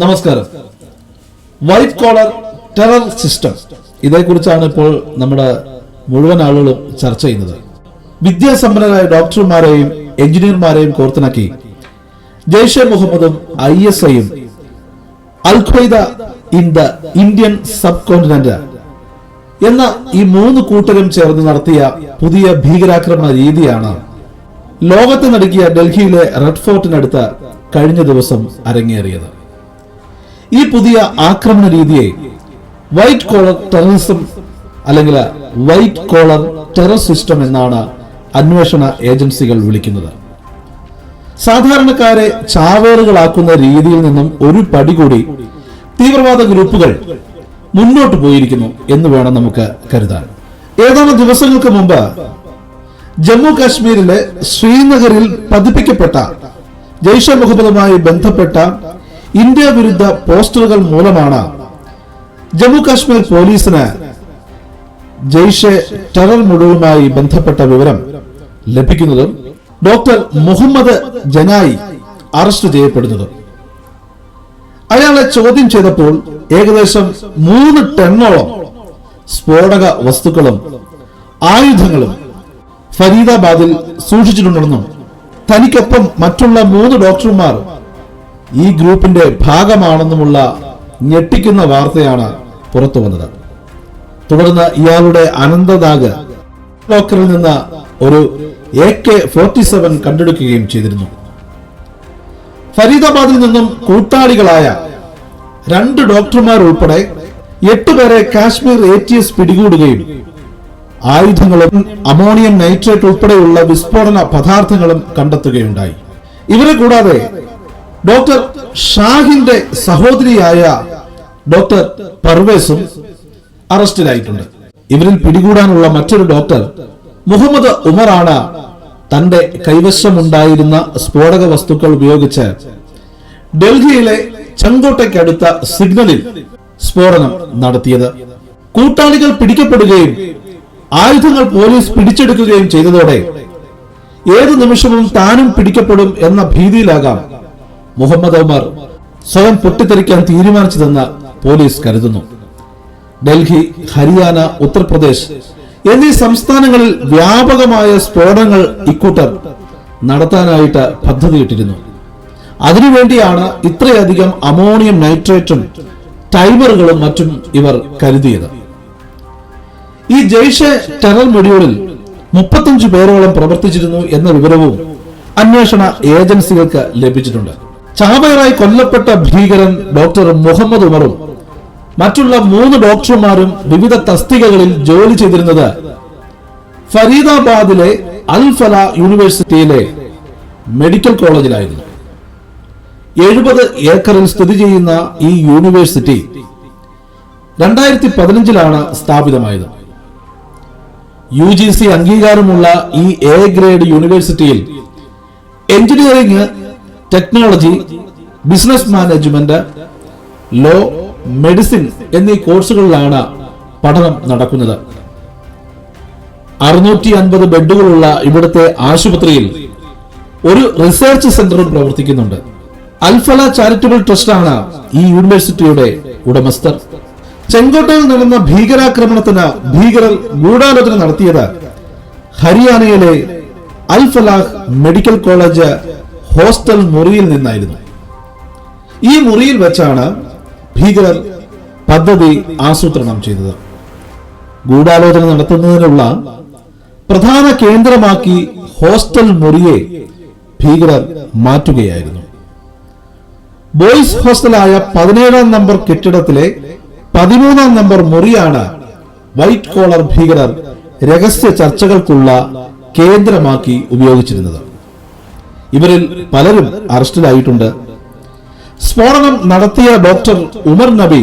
നമസ്കാരം. White collar terror system ഇതേക്കുറിച്ചാണ് ഇപ്പോൾ നമ്മുടെ മുഴുവൻ ആളുകളും ചർച്ച ചെയ്യുന്നത്. വിദ്യാസമ്പന്നരായ ഡോക്ടർമാരെയും എഞ്ചിനീയർമാരെയും കോർത്തിണക്കി ജയ്ഷെ മുഹമ്മദും ഐ എസ് ഐയും Al in the Indian subcontinent എന്ന ഈ മൂന്ന് കൂട്ടരും ചേർന്ന് നടത്തിയ പുതിയ ഭീകരാക്രമണ രീതിയാണ് ലോകത്ത് നടക്കിയ ഡൽഹിയിലെ റെഡ് ഫോർട്ടിനടുത്ത് കഴിഞ്ഞ ദിവസം അരങ്ങേറിയത്. ഈ പുതിയ ആക്രമണ രീതിയെ വൈറ്റ് കോളർ ടെററിസം അല്ലെങ്കിൽ വൈറ്റ് കോളർ ടെറർ സിസ്റ്റം എന്നാണ് അന്വേഷണ ഏജൻസികൾ വിളിക്കുന്നത്. സാധാരണക്കാരെ ചാവേറുകളാക്കുന്ന രീതിയിൽ നിന്നും ഒരു പടി കൂടി തീവ്രവാദ ഗ്രൂപ്പുകൾ മുന്നോട്ട് പോയിരിക്കുന്നു എന്ന് വേണം നമുക്ക് കരുതാൻ. ഏതാനും ദിവസങ്ങൾക്ക് മുമ്പ് ജമ്മു കാശ്മീരിലെ ശ്രീനഗറിൽ പതിപ്പിക്കപ്പെട്ട ജയ്ഷെ മുഹമ്മദുമായി ബന്ധപ്പെട്ട ഇന്ത്യ വിരുദ്ധ പോസ്റ്ററുകൾ മൂലമാണ് ജമ്മു കാശ്മീർ പോലീസിന് ജയ്ഷെ ടെറർ മുഴുവനുമായി ബന്ധപ്പെട്ട വിവരം ലഭിക്കുന്നതും ഡോക്ടർ മുഹമ്മദ് ജനായി അറസ്റ്റ് ചെയ്യപ്പെടുന്നതും. അയാളെ ചോദ്യം ചെയ്തപ്പോൾ ഏകദേശം മൂന്ന് ടണ്ണോളം സ്ഫോടക വസ്തുക്കളും ആയുധങ്ങളും ഫരീദാബാദിൽ സൂക്ഷിച്ചിട്ടുണ്ടെന്നും തനിക്കൊപ്പം മറ്റുള്ള മൂന്ന് ഡോക്ടർമാർ ഈ ഗ്രൂപ്പിന്റെ ഭാഗമാണെന്നുമുള്ള ഞെട്ടിക്കുന്ന വാർത്തയാണ് പുറത്തു വന്നത്. തുടർന്ന് ഇയാളുടെ അനന്തനാഗ് ലോക്കറിൽ നിന്ന് ഒരു എ കെ ഫോർട്ടി സെവൻ കണ്ടെടുക്കുകയും ചെയ്തിരുന്നു. ഫരീദാബാദിൽ നിന്നും കൂട്ടാളികളായ രണ്ട് ഡോക്ടർമാർ ഉൾപ്പെടെ എട്ടുപേരെ കാശ്മീർ എ ടി എസ് പിടികൂടുകയും ആയുധങ്ങളും അമോണിയം നൈട്രേറ്റ് ഉൾപ്പെടെയുള്ള വിസ്ഫോടന പദാർത്ഥങ്ങളും കണ്ടെത്തുകയുണ്ടായി. ഇവരെ കൂടാതെ ഡോക്ടർ ഷാഹിന്റെ സഹോദരിയായ ഡോക്ടർ പർവേസും അറസ്റ്റിലായിട്ടുണ്ട്. ഇവരിൽ പിടികൂടാനുള്ള മറ്റൊരു ഡോക്ടർ മുഹമ്മദ് ഉമറാണ്. തന്റെ കൈവശമുണ്ടായിരുന്ന സ്ഫോടക വസ്തുക്കൾ ഉപയോഗിച്ച് ഡൽഹിയിലെ ചെങ്കോട്ടയ്ക്കടുത്ത സിഗ്നലിൽ സ്ഫോടനം നടത്തിയത്. കൂട്ടാളികൾ പിടിക്കപ്പെടുകയും ആയുധങ്ങൾ പോലീസ് പിടിച്ചെടുക്കുകയും ചെയ്തതോടെ ഏത് നിമിഷവും താനും പിടിക്കപ്പെടും എന്ന ഭീതിയിലാകാം മുഹമ്മദ് ഉമർ സ്വയം പൊട്ടിത്തെറിക്കാൻ തീരുമാനിച്ചതെന്ന് പോലീസ് കരുതുന്നു. ഡൽഹി ഹരിയാന ഉത്തർപ്രദേശ് എന്നീ സംസ്ഥാനങ്ങളിൽ വ്യാപകമായ സ്ഫോടനങ്ങൾ ഇക്കൂട്ടർ നടത്താനായിട്ട് പദ്ധതിയിട്ടിരുന്നു. അതിനുവേണ്ടിയാണ് ഇത്രയധികം അമോണിയം നൈട്രേറ്റും ടൈമറുകളും മറ്റും ഇവർ കരുതിയത്. ഈ ജയ്ഷെ ടെറർ മൊഡ്യൂളിൽ മുപ്പത്തഞ്ചു പേരോളം പ്രവർത്തിച്ചിരുന്നു എന്ന വിവരവും അന്വേഷണ ഏജൻസികൾക്ക് ലഭിച്ചിട്ടുണ്ട്. ചാവേറായി കൊല്ലപ്പെട്ട ഭീകരൻ ഡോക്ടർ മുഹമ്മദ് ഉമറും മറ്റുള്ള മൂന്ന് ഡോക്ടർമാരും വിവിധ തസ്തികകളിൽ ജോലി ചെയ്തിരുന്നത് ഫരീദാബാദിലെ അൽ ഫല യൂണിവേഴ്സിറ്റിയിലെ മെഡിക്കൽ കോളേജിലായിരുന്നു. എഴുപത് ഏക്കറിൽ സ്ഥിതി ചെയ്യുന്ന ഈ യൂണിവേഴ്സിറ്റി രണ്ടായിരത്തി പതിനഞ്ചിലാണ് സ്ഥാപിതമായത്. യു ജി സി അംഗീകാരമുള്ള ഈ എ ഗ്രേഡ് യൂണിവേഴ്സിറ്റിയിൽ engineering technology business management law medicine എന്നീ കോഴ്സുകളിലാണ് പഠനം നടക്കുന്നത്. അറുന്നൂറ്റി അൻപത് ബെഡുകളുള്ള ഇവിടുത്തെ ആശുപത്രിയിൽ ഒരു റിസർച്ച് സെന്ററും പ്രവർത്തിക്കുന്നുണ്ട്. അൽഫല ചാരിറ്റബിൾ ട്രസ്റ്റാണ് ഈ യൂണിവേഴ്സിറ്റിയുടെ ഉടമസ്ഥർ. ചെങ്കോട്ടയിൽ നടന്ന ഭീകരാക്രമണത്തിന് ഭീകരർ ഗൂഢാലോചന നടത്തിയത് ഹരിയാനയിലെ അൽഫലാഹ് മെഡിക്കൽ കോളേജ് ഹോസ്റ്റൽ മുറിയിൽ നിന്നായിരുന്നു. ഈ മുറിയിൽ വെച്ചാണ് ഭീകരർ പദ്ധതി ആസൂത്രണം ചെയ്തത്. ഗൂഢാലോചന നടത്തുന്നതിനുള്ള പ്രധാന കേന്ദ്രമാക്കി ഹോസ്റ്റൽ മുറിയെ ഭീകരർ മാറ്റുകയായിരുന്നു. ബോയ്സ് ഹോസ്റ്റലായ പതിനേഴാം നമ്പർ കെട്ടിടത്തിലെ പതിമൂന്നാം നമ്പർ മുറിയാണ് വൈറ്റ് കോളർ ഭീകരർ രഹസ്യ ചർച്ചകൾക്കുള്ള കേന്ദ്രമാക്കി ഉപയോഗിച്ചിരുന്നത്. ഇവരിൽ പലരും അറസ്റ്റിലായിട്ടുണ്ട്. സ്ഫോടനം നടത്തിയ ഡോക്ടർ ഉമർ നബി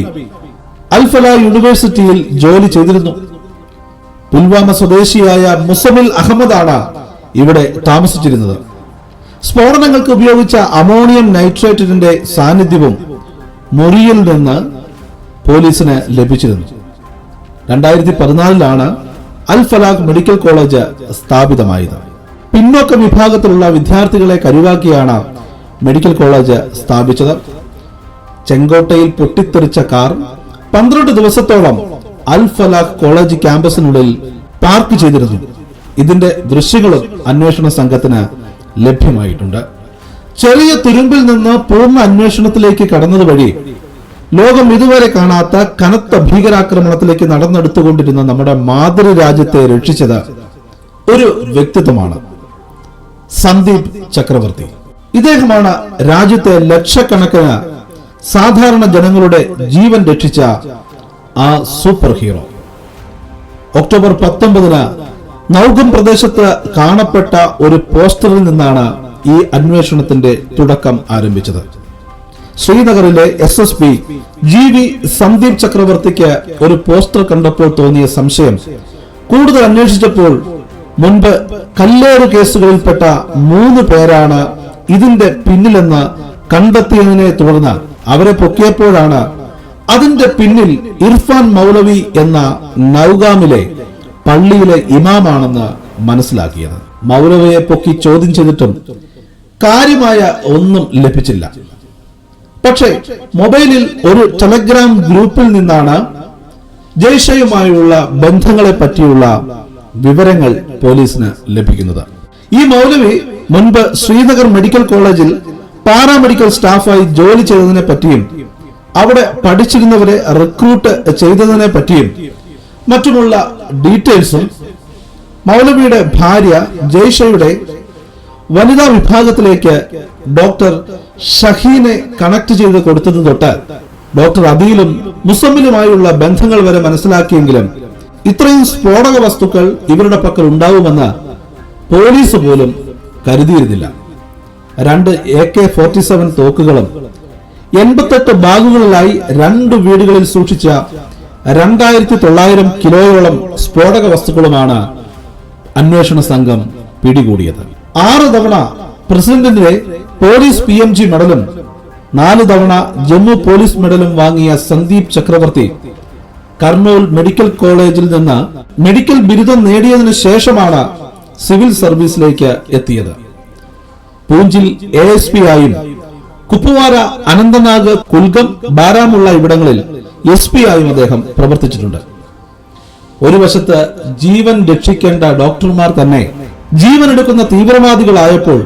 അൽഫല യൂണിവേഴ്സിറ്റിയിൽ ജോലി ചെയ്തിരുന്നു. പുൽവാമ സ്വദേശിയായ മുസമിൽ അഹമ്മദാണ് ഇവിടെ താമസിച്ചിരുന്നത്. സ്ഫോടനങ്ങൾക്ക് ഉപയോഗിച്ച അമോണിയം നൈട്രേറ്റിന്റെ സാന്നിധ്യവും മുറിയിൽ നിന്ന് പോലീസിന് ലഭിച്ചിരുന്നു. രണ്ടായിരത്തി പതിനാലിലാണ് അൽ ഫലാഖ് മെഡിക്കൽ കോളേജ് സ്ഥാപിതമായത്. പിന്നോക്ക വിഭാഗത്തിലുള്ള വിദ്യാർത്ഥികളെ കരുവാക്കിയാണ് മെഡിക്കൽ കോളേജ് സ്ഥാപിച്ചത്. ചെങ്കോട്ടയിൽ പൊട്ടിത്തെറിച്ച കാർ പന്ത്രണ്ട് ദിവസത്തോളം അൽ ഫലാഖ് കോളേജ് ക്യാമ്പസിനുള്ളിൽ പാർക്ക് ചെയ്തിരുന്നു. ഇതിന്റെ ദൃശ്യങ്ങളും അന്വേഷണ സംഘത്തിന് ലഭ്യമായിട്ടുണ്ട്. ചെറിയ തുരുമ്പിൽ നിന്ന് പൂർണ അന്വേഷണത്തിലേക്ക് കടന്നതുവഴി ലോകം ഇതുവരെ കാണാത്ത കനത്ത ഭീകരാക്രമണത്തിലേക്ക് നടന്നെടുത്തുകൊണ്ടിരുന്ന നമ്മുടെ മാതൃരാജ്യത്തെ രക്ഷിച്ചത് ഒരു വ്യക്തിത്വമാണ്. സന്ദീപ് ചക്രവർത്തി. ഇദ്ദേഹമാണ് രാജ്യത്തെ ലക്ഷക്കണക്കിന് സാധാരണ ജനങ്ങളുടെ ജീവൻ രക്ഷിച്ച ആ സൂപ്പർ ഹീറോ. ഒക്ടോബർ പത്തൊമ്പതിന് നൗകം പ്രദേശത്ത് കാണപ്പെട്ട ഒരു പോസ്റ്ററിൽ നിന്നാണ് ഈ അന്വേഷണത്തിന്റെ തുടക്കം ആരംഭിച്ചത്. ശ്രീനഗറിലെ S S P G V Sandeep ചക്രവർത്തിക്ക് ഒരു പോസ്റ്റർ കണ്ടപ്പോൾ തോന്നിയ സംശയം കൂടുതൽ അന്വേഷിച്ചപ്പോൾ മുൻപ് കല്ലേറ് കേസുകളിൽപ്പെട്ട മൂന്ന് പേരാണ് ഇതിന്റെ പിന്നിലെന്ന് കണ്ടെത്തിയതിനെ തുടർന്ന് അവരെ പൊക്കിയപ്പോഴാണ് അതിന്റെ പിന്നിൽ ഇർഫാൻ മൗലവി എന്ന നൗഗാമിലെ പള്ളിയിലെ ഇമാമാണെന്ന് മനസ്സിലാക്കിയത്. മൗലവിയെ പൊക്കി ചോദ്യം ചെയ്തിട്ടും കാര്യമായ ഒന്നും ലഭിച്ചില്ല. പക്ഷേ മൊബൈലിൽ ഒരു ടെലഗ്രാം ഗ്രൂപ്പിൽ നിന്നാണ് ജയ്ഷയുമായുള്ള ബന്ധങ്ങളെ പറ്റിയുള്ള വിവരങ്ങൾ പോലീസിന് ലഭിക്കുന്നത്. ഈ മൗലവി മുൻപ് ശ്രീനഗർ മെഡിക്കൽ കോളേജിൽ പാരാമെഡിക്കൽ സ്റ്റാഫായി ജോലി ചെയ്തതിനെ പറ്റിയും അവിടെ പഠിച്ചിരുന്നവരെ റിക്രൂട്ട് ചെയ്തതിനെ പറ്റിയും മറ്റുമുള്ള ഡീറ്റെയിൽസും മൗലവിയുടെ ഭാര്യ ജയ്ഷയുടെ വനിതാ വിഭാഗത്തിലേക്ക് ഡോക്ടർ ഷഹീനെ കണക്ട് ചെയ്ത് കൊടുത്തത് തൊട്ട് ഡോക്ടർ അബീലും മുസമ്മിലുമായുള്ള ബന്ധങ്ങൾ വരെ മനസ്സിലാക്കിയെങ്കിലും ഇത്രയും സ്ഫോടക വസ്തുക്കൾ ഇവരുടെ പക്കൽ ഉണ്ടാവുമെന്ന് പോലീസ് പോലും കരുതിയിരുന്നില്ല. രണ്ട് എ കെ ഫോർട്ടി സെവൻ തോക്കുകളും എൺപത്തെട്ട് ബാഗുകളിലായി രണ്ട് വീടുകളിൽ സൂക്ഷിച്ച രണ്ടായിരത്തി തൊള്ളായിരം കിലോയോളം സ്ഫോടക വസ്തുക്കളുമാണ് അന്വേഷണ സംഘം പിടികൂടിയത്. ആറ് തവണ പ്രസിഡന്റിന്റെ പോലീസ് പി എം ജി മെഡലും നാല് തവണ ജമ്മു പോലീസ് മെഡലും വാങ്ങിയ സന്ദീപ് ചക്രവർത്തി കർണൂൽ മെഡിക്കൽ കോളേജിൽ നിന്ന് മെഡിക്കൽ ബിരുദം നേടിയതിനു ശേഷമാണ് സിവിൽ സർവീസിലേക്ക് എത്തിയത്. പൂഞ്ചിൽ എ എസ് പി ആയും കുപ്പുവാര അനന്തനാഗ് കുൽഗം ബാരാമുള്ള ഇവിടങ്ങളിൽ എസ് പി ആയും അദ്ദേഹം പ്രവർത്തിച്ചിട്ടുണ്ട്. ഒരു വശത്ത് ജീവൻ രക്ഷിക്കേണ്ട ഡോക്ടർമാർ തന്നെ ജീവൻ എടുക്കുന്ന തീവ്രവാദികളായപ്പോൾ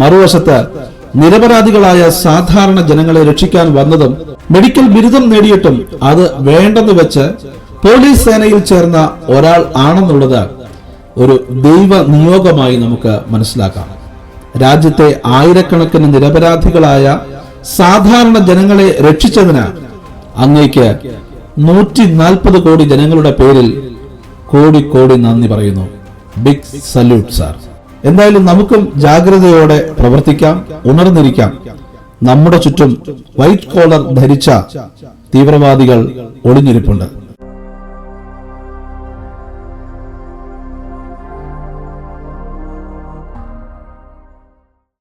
മറുവശത്ത് നിരപരാധികളായ സാധാരണ ജനങ്ങളെ രക്ഷിക്കാൻ വന്നതും മെഡിക്കൽ ബിരുദം നേടിയിട്ടും അത് വേണ്ടെന്ന് വെച്ച് പോലീസ് സേനയിൽ ചേർന്ന ഒരാൾ ആണെന്നുള്ളത് ഒരു ദൈവ നിയോഗമായി നമുക്ക് മനസ്സിലാക്കാം. രാജ്യത്തെ ആയിരക്കണക്കിന് നിരപരാധികളായ സാധാരണ ജനങ്ങളെ രക്ഷിച്ചതിന് അങ്ങേക്ക് നൂറ്റി നാൽപ്പത് കോടി ജനങ്ങളുടെ പേരിൽ കോടി കോടി നന്ദി പറയുന്നു. ബിഗ് സല്യൂട്ട് സാർ എന്തായാലും നമുക്കും ജാഗ്രതയോടെ പ്രവർത്തിക്കാം ഉണർന്നിരിക്കാം. നമ്മുടെ ചുറ്റും വൈറ്റ് കോളർ ധരിച്ച തീവ്രവാദികൾ ഒളിഞ്ഞിരിപ്പുണ്ട്.